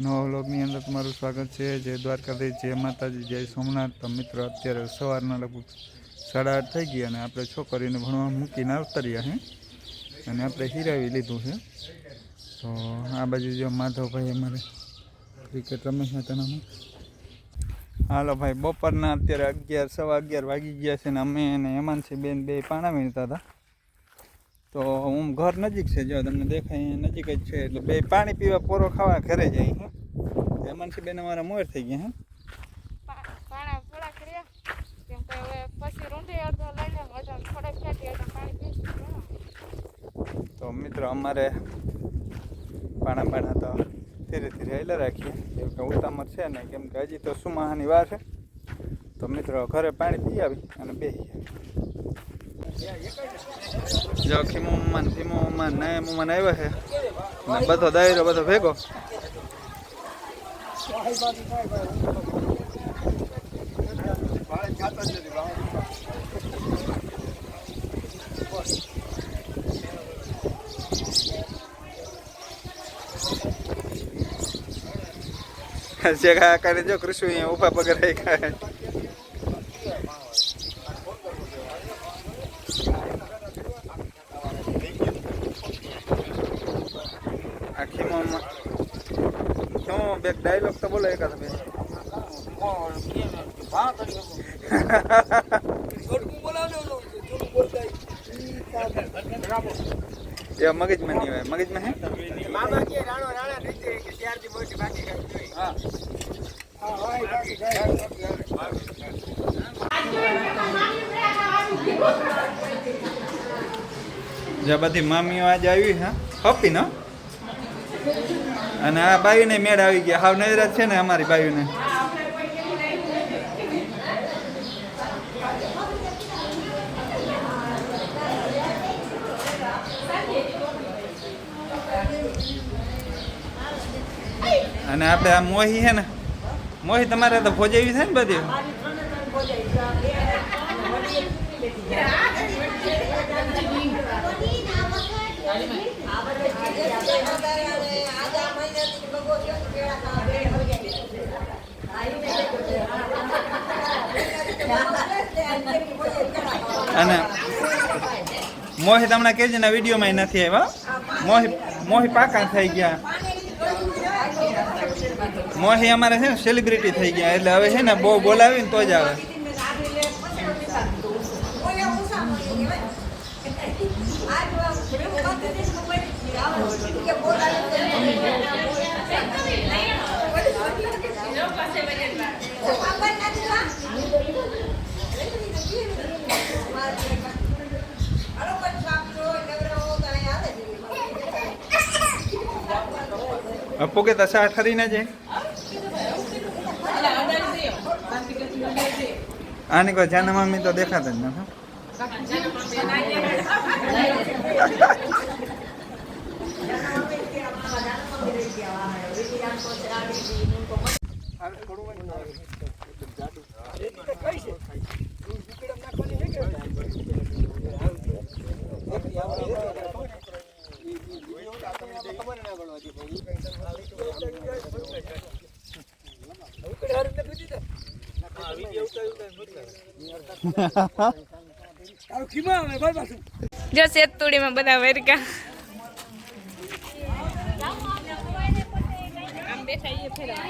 નવા વ્લોગની અંદર તમારું સ્વાગત છે. જય દ્વારકાધીશ, જય માતાજી, જય સોમનાથ. તો મિત્રો, અત્યારે સવારના લગભગ સાડા આઠ થઈ ગયા અને આપણે છોકરીને ભણવા મૂકીને આવતા રહ્યા હે. અને આપણે હિરાવી લીધું છે. તો આ બાજુ જો માધવભાઈ અમારે ક્રિકેટ રમે છે તેનામાં. હાલો ભાઈ, બપોરના અત્યારે અગિયાર, સવા અગિયાર વાગી ગયા છે ને અમે અને હેમાનસિંહ બેન બે પાણા વીણતા હતા. તો હું ઘર નજીક છે જો તમને દેખાય નજીક જ છે એટલે બે પાણી પીવા પોરો ખાવા ઘરે જાય હે. હેમાંશી બેન અમારા મોર થઈ ગયા હે? તો મિત્રો અમારે પાણા પાણા તો ધીરે ધીરે હેલા રાખીએ. કેમ કે ઉતામર છે ને કેમ કે હજી તો સુમાહાની વાર છે. તો મિત્રો ઘરે પાણી પી આવી અને બેસી જો ખીમો મમ્મા ને ધીમો મમ્મા ને નયા મમ્મા આવ્યા છે અને બધો દાયરો બધો ભેગો જગા કરે જો કૃષ્ણ અહીંયા ઉભા પગે રાખ્યા આ ખીમોમાં શું બે ડાયલોગ તો બોલો એકાદ બે એ મગજમાં નહીં હોય મગજમાં હે મામા કે રાણો રાણા થઈ જાય કે ત્યારથી મોટી બાકી કાંઈ જોઈ. જે બધી મામીઓ આજે આવી હા હપી ને અને આ બાયુને મેળ આવી ગયા. હાવ નજરાજ છે ને અમારી બાયુને. અને આપણે આ મોહી છે ને, મોહી તમારે તો ભોજેવી છે ને બધી? અને મોહિત હમણાં કેજીના વિડીયોમાં નથી આવ્યા. મોહી મોહી પાકા થઈ ગયા. મોહી અમારે છે ને સેલિબ્રિટી થઈ ગયા. એટલે હવે છે ને, બહુ બોલાવી ને તો જ આવે. અપો કે દશા અઠારી ના જાય આની કોઈ જાના મામી તો દેખાતા જ નથી તારું ખીમા આવે ભાઈ પાછું. જો શેતતુડીમાં બધા વેરકા આમ બેઠા ઈએ ફેરા.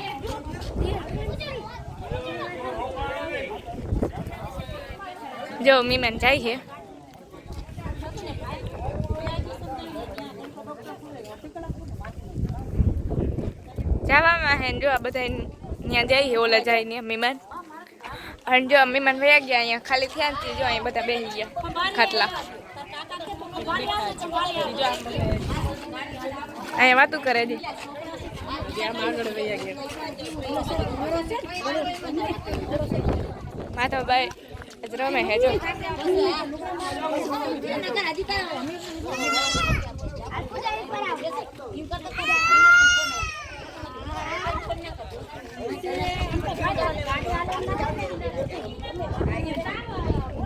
જો મીમાન જાય છે જવામાં હે જો બધા ત્યાં જઈએ ઓલા જાય ને મીમાન અને જો મીમાન વયા ગયા, અહીંયા ખાલી થયા જો અહીંયા બધા બેસી ગયા, ખાટલા. અહીંયા વાતું કરે છે. માધવભાઈ રમે હે જો.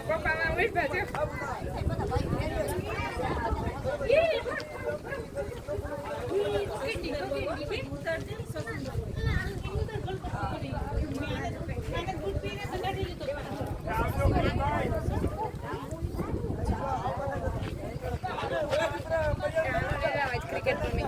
પપ્પામાં બેઠા છે ક્રિકેટ રમી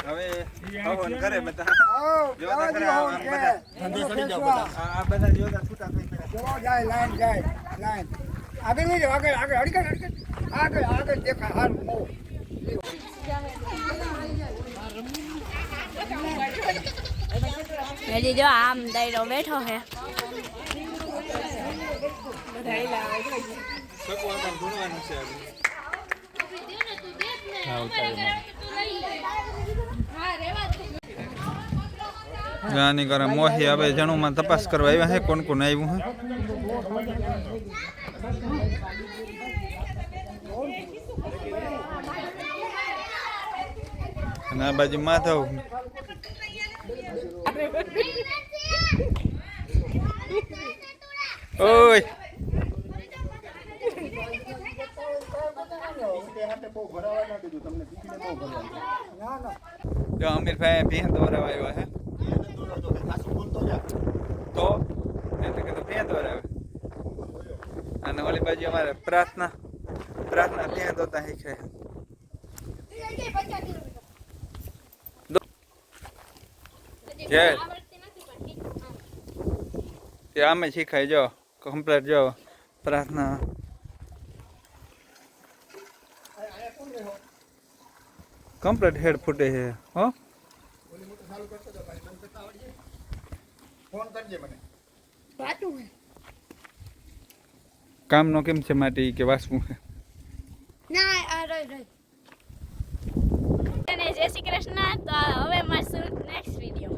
હવે કરે બધા જોતા જવા ખરા દ્યો, આમ કે. બધા. ધંધો સડી જાઓ બધા. આ આ બધા જોતા છૂટા થઈ ગયા જવા જાય, લાઈન જાય, લાઈન. આગળ આગળ, આગળ, અડીકર. આગળ, આગળ દેખાય, હારું, બહુ. હજી જો આમ દાયરો બેઠો છે સકવા આમ ધૂણવાનું છે હવે. જાની કરે મોહી હવે જણુમાં તપાસ કરવા આવ્યા હે કોણ કોણ આવ્યું હે અને આ બાજુ માધવ ઓય જો અમીરભાઈ ભેં દોરાવા આવ્યા હે તો એટલે કે તો ભેં દોરાવે અને ઓલી બાજુ અમારે પ્રાર્થના પ્રાર્થના ભેં દોતા શીખે જય તે આમે શીખાય જો કમ્પ્લેટ જો પ્રાર્થના કમ્પ્લેટ હેડ ફૂટે છે હો ફોન કરજે મને કામનો કેમ છે માટી કે વાસવું છે ના આ રોય રોય અને જય શ્રી કૃષ્ણ તો હવે મળશું નેક્સ્ટ વિડીયો